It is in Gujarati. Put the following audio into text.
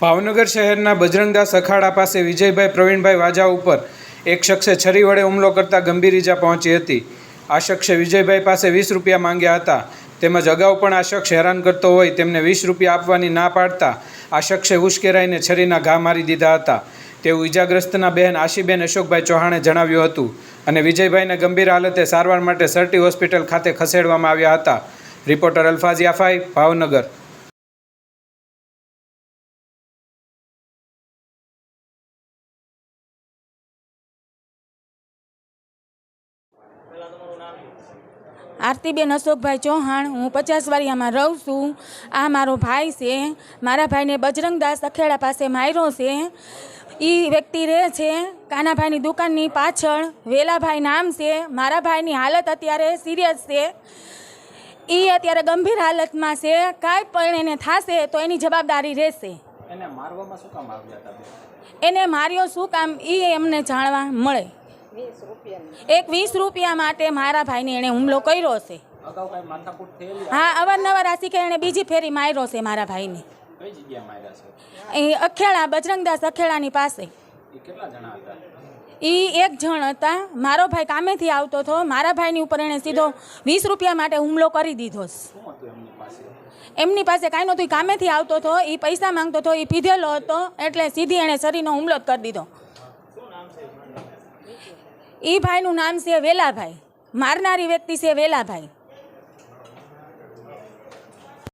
ભાવનગર શહેરના બજરંગદાસ અખાડા પાસે વિજયભાઈ, પ્રવીણભાઈ વાજા ઉપર એક શખ્સે છરી વડે હુમલો કરતા ગંભીર ઈજા પહોંચી હતી. આ શખ્સે વિજયભાઈ પાસે વીસ રૂપિયા માંગ્યા હતા. તેમજ અગાઉ પણ આ શખ્સ હેરાન કરતો હોય તેમને વીસ રૂપિયા આપવાની ના પાડતા આ શખ્સે ઉશ્કેરાઈને છરીના ઘા મારી દીધા હતા. તેવું ઈજાગ્રસ્તના બહેન આશીબેન અશોકભાઈ ચૌહાણે જણાવ્યું હતું અને વિજયભાઈને ગંભીર હાલતે સારવાર માટે સરટી હોસ્પિટલ ખાતે ખસેડવામાં આવ્યા હતા. રિપોર્ટર અલ્ફાઝ યાફાઈ ભાવનગર. આરતીબેન અશોકભાઈ ચૌહાણ હું પચાસવાડિયામાં રહું છું. આ મારો ભાઈ છે. મારા ભાઈને બજરંગદાસ અખેડા પાસે માર્યો છે. એ વ્યક્તિ રહે છે. કાનાભાઈની દુકાનની પાછળ વેલાભાઈ નામ છે. મારા ભાઈની હાલત અત્યારે સિરિયસ છે. એ અત્યારે ગંભીર હાલતમાં છે. કાંઈ પણ એને થશે તો એની જવાબદારી રહેશે. એને મારવામાં શું કામ આવ્યા એને માર્યો શું કામ? એ એમને જાણવા મળે. એક વીસ રૂપિયા માટે મારા ભાઈને એણે હુમલો કર્યો છે. હા અવારનવાર આ શીખે એણે બીજી ફેરી માર્યો છે મારા ભાઈને. કઈ જગ્યાએ માર્યા છે? એ અખેડા બજરંગદાસ અખેડાની પાસે. એ કેટલા જણા હતા? એ એક જણ હતા. મારો ભાઈ કામેથી આવતો હતો. મારા ભાઈની ઉપર એણે સીધો વીસ રૂપિયા માટે હુમલો કરી દીધો એમની પાસે? કાંઈ નહોતું. કામેથી આવતો હતો. એ પૈસા માંગતો હતો. એ પીધેલો હતો. એટલે સીધી એણે શરીરનો હુમલો જ કરી દીધો. એ ભાઈનું નામ છે વેલાભાઈ. મારનારી વ્યક્તિ છે વેલાભાઈ.